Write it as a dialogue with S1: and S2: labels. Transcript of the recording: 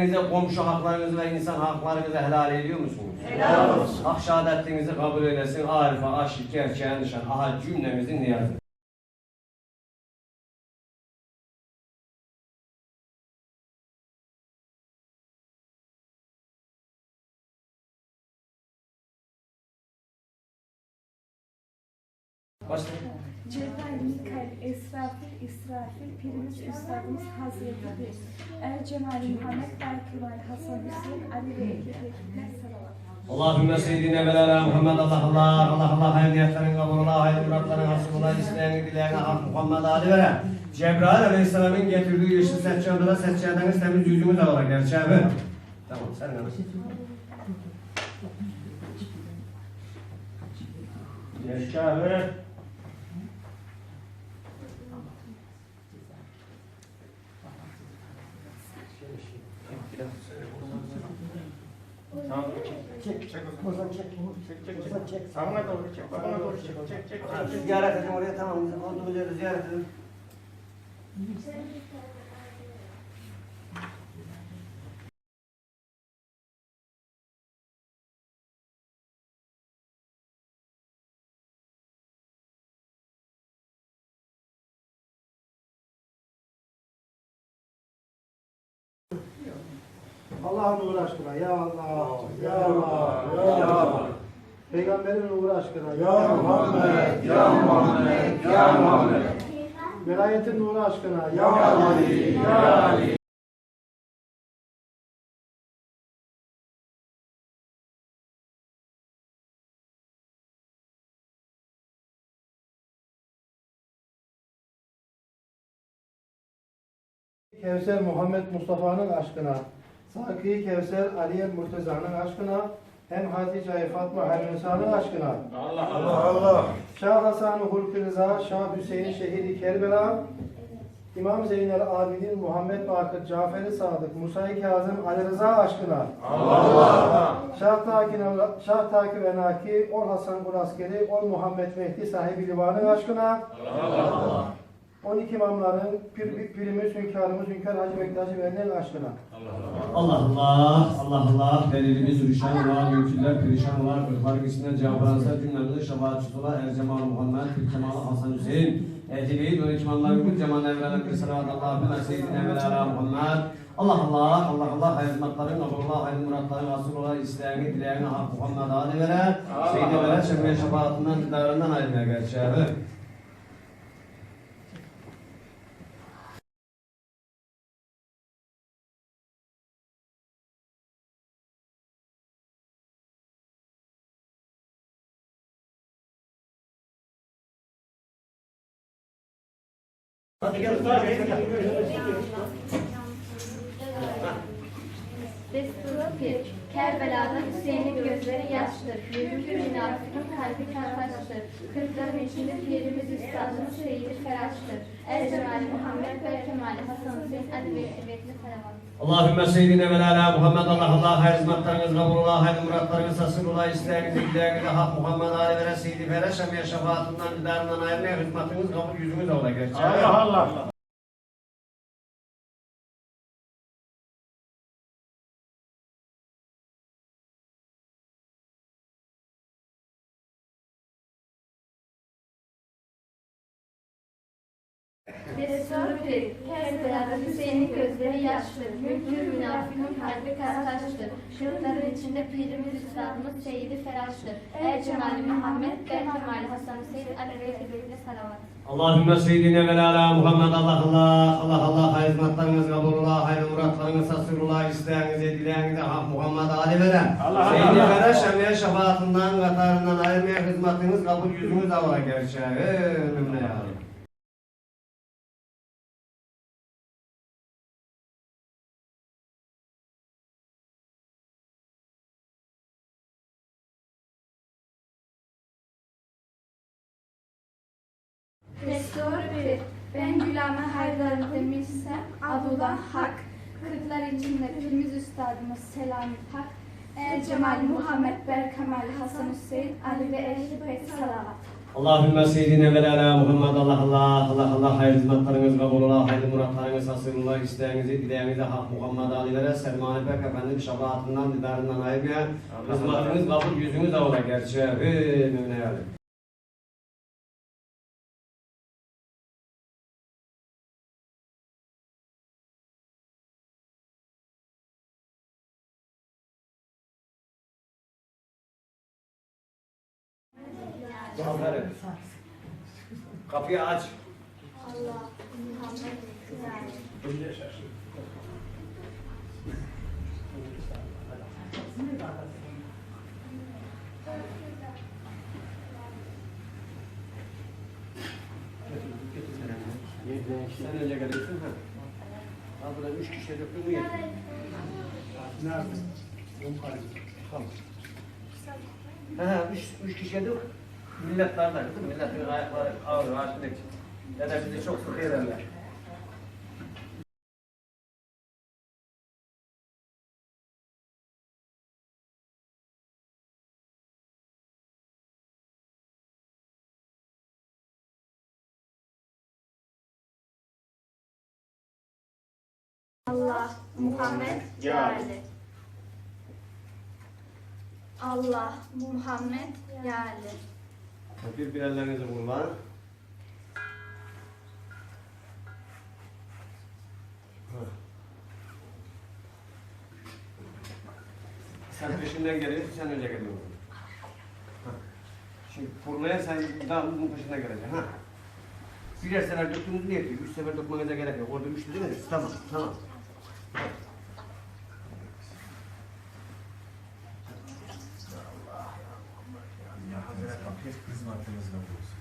S1: Size komşu haklarınızı ve insan haklarınızı helal ediyor musunuz?
S2: Helal olsun.
S1: Hak şehadetinizi kabul eylesin. Arife, aşk, gerçeğe nişan. Aha cümlemizin niyazı. Başlayın.
S3: Cebrail, Mikail, Esrafil, İsrafil, Pirimiz Üstadımız Hazreti Bir. Er Cemali Muhammed, Berkemal, Hasan Hüseyin, Ali ve Ehli Bekirler salavat.
S1: Allahümme seyyidine ve ala Muhammed Allah Allah Allah Allah hayır niyetlerin kabuluna hayır muratların hasbuna isteğini dileğine hak Muhammed Ali vere Cebrail Aleyhisselam'ın getirdiği yeşil seccadına seccadeniz temiz yüzümüz alarak gerçeği Tamam sen ne Gerçeği
S2: Tamam. Çek, çek. Ozan çek. Çek, çek, çek. Sağına doğru çek. Babana doğru çek. Çek, çek, çek.
S1: Ziyaret edin oraya tamam bizim olduğumuz yerde ziyaret edin.
S4: Allah'ın nuru aşkına. Ya Allah, ya Allah, ya Allah. Peygamberin nuru aşkına. Ya Muhammed,
S2: Ya Muhammed, Ya Muhammed.
S4: Velayetin nuru aşkına. Ya
S2: Ya Ali, Ya Ali.
S4: Kevser Muhammed Mustafa'nın aşkına, Saki Kevser Aliye Murteza'nın aşkına, hem Hatice Fatma Helmisa'nın aşkına,
S2: Allah, Allah, Allah.
S4: Şah Hasan Hulkü Rıza, Şah Hüseyin Şehidi Kerbela, İmam Zeynel Abidin Muhammed Bakır Caferi Sadık Musa-i Kazım Ali Rıza aşkına,
S2: Allah, Allah.
S4: Şah Taki, Şah Taki ve Naki, Ol Hasan Kul Askeri, Ol Muhammed Mehdi sahibi livanın aşkına, 12 imamların, pir, pirimiz, hünkârımız, hünkâr Hacı Bektaşi Veli'nin aşkına.
S1: Allah Allah, Allah Allah, delilimiz rüşan var, mülküller perişan var, ırkların içinden cevabınızda cümlemizde şefaatçisi olan Ercemal Muhammed, Bir Kemal Hasan Hüseyin, Eceli'yi dönük imamlarımız Cemal Evren'e bir salavat Allah'ın seyyidine ve ala Muhammed. Allah Allah, Allah Allah, hayırlatların, Allah hayır muratların, Resulullah, isteğini, dileğini, hak Muhammed Ali vere, Seyyid-i vere, şefaatinden, didarından ayrılmaya gerçeği.
S5: Destur bir, Kerbela'da Hüseyin'in gözleri yaştır. Yüzüncü münafıkın kalbi kartaştır. Kırkların içinde pirimiz üstadımız Seyyid-i Feraç'tır. El Cemali Muhammed ve Kemali Hasan Hüseyin Ali ve Ebedli Salavat.
S1: Allahümme seyyidine ve ala Muhammed Allah Allah hayır hizmetleriniz kabulullah hayır muratlarınız hasırullah isteğiniz dileğiniz hak Muhammed Ali ve Seyyidi Fere şemiye şefaatinden didarından ayrılmaya hizmetiniz kabul yüzümüz ola gerçeği.
S2: Allah, Allah.
S5: Destur bir, Kerbela'da Hüseyin'in gözleri yaştır. Yüzüncü münafıkın kalbi kartaştır. Kırkların içinde pirimiz üstadımız Seyyid-i Feraç'tır. El Cemali Muhammed ve Kemali Hasan Hüseyin ve Ebedli Salavat.
S1: Allahümme seyyidine ve ala Muhammed Allah Allah Allah Allah hayır hizmetleriniz kabulullah hayır muratlarınız hasırullah isteğiniz dileğiniz hak Muhammed Ali ve
S2: Allah
S1: Seyyidi. Fere şemiye şefaatinden katarından ayrılmaya hizmetiniz kabul yüzümüz ola gerçeği. Ömrümle ya
S5: Destur bir, ben Gülame Haydar demişsem Abdullah Hak. Kırklar içinde Pirmiz Üstadımız Selami Hak. El Cemal Muhammed Berkemal Hasan Hüseyin Ali ve Ehli Beyt Salavat.
S1: Allahümme seyyidine ve ala Muhammed Allah Allah Allah Allah hayırlı hizmetleriniz kabul ola hayırlı muratlarınız hasırlar isteğinizi dileğinizi hak Muhammed Ali'lere Selman-ı Pek Efendim şefaatinden didarından ayırmaya hizmetiniz kabul yüzünüz de ola gerçeği mümine yani. Aferin. Kapıyı aç.
S5: Allah, Muhammed.
S1: Sen önce geliyorsun ha. Ha burada üç kişi döktün mü yedin?
S4: Nerede?
S1: Tamam. Ha üç, üç kişi dök. Millet darda değil mi? Milletin ayakları ağır. Ya da bizi çok sıkı ederler.
S5: Allah, Muhammed, yani. Allah, Muhammed, yani.
S1: Bir bir ellerinizi kullan. Sen peşinden geliyorsun, sen önce geliyorsun. Ha. Şimdi kurmaya sen daha bunun peşinden geleceksin. Ha. Birer sefer döktüğünüz niye diyor? Üç sefer dökmenize gerek yok. Orada üç değil mi? Tamam, tamam.
S6: Анатолій Здобус.